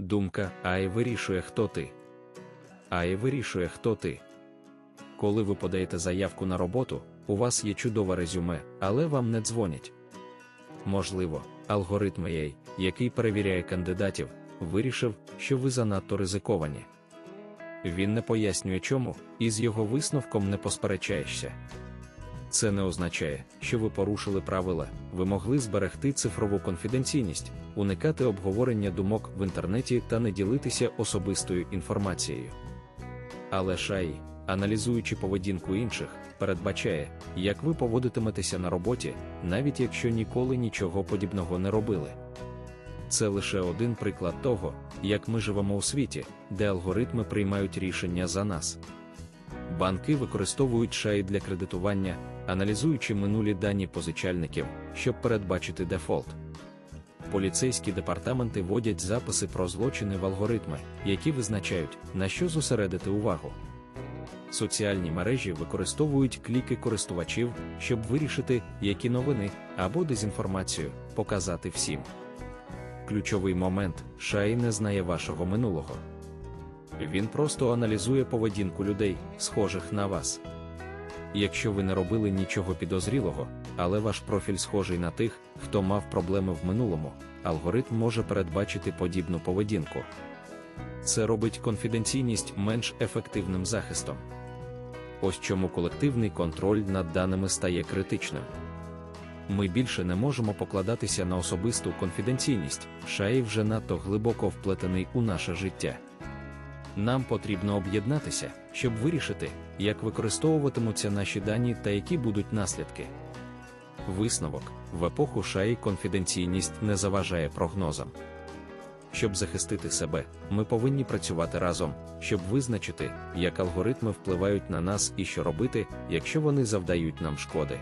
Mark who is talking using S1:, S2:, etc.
S1: Думка АІ вирішує, хто ти. АІ вирішує, хто ти. Коли ви подаєте заявку на роботу, у вас є чудове резюме, але вам не дзвонять. Можливо, алгоритм AI, який перевіряє кандидатів, вирішив, що ви занадто ризиковані. Він не пояснює чому, і з його висновком не посперечаєшся. Це не означає, що ви порушили правила, ви могли зберегти цифрову конфіденційність, уникати обговорення думок в інтернеті та не ділитися особистою інформацією. Але шай, аналізуючи поведінку інших, передбачає, як ви поводитиметеся на роботі, навіть якщо ніколи нічого подібного не робили. Це лише один приклад того, як ми живемо у світі, де алгоритми приймають рішення за нас. Банки використовують шаї для кредитування, аналізуючи минулі дані позичальників, щоб передбачити дефолт. Поліцейські департаменти вводять записи про злочини в алгоритми, які визначають, на що зосередити увагу. Соціальні мережі використовують кліки користувачів, щоб вирішити, які новини або дезінформацію показати всім. Ключовий момент Шай не знає вашого минулого. Він просто аналізує поведінку людей, схожих на вас. Якщо ви не робили нічого підозрілого, але ваш профіль схожий на тих, хто мав проблеми в минулому, алгоритм може передбачити подібну поведінку. Це робить конфіденційність менш ефективним захистом. Ось чому колективний контроль над даними стає критичним. Ми більше не можемо покладатися на особисту конфіденційність, шаї вже надто глибоко вплетений у наше життя. Нам потрібно об'єднатися, щоб вирішити, як використовуватимуться наші дані та які будуть наслідки. Висновок в епоху шаї конфіденційність не заважає прогнозам. Щоб захистити себе, ми повинні працювати разом, щоб визначити, як алгоритми впливають на нас і що робити, якщо вони завдають нам шкоди.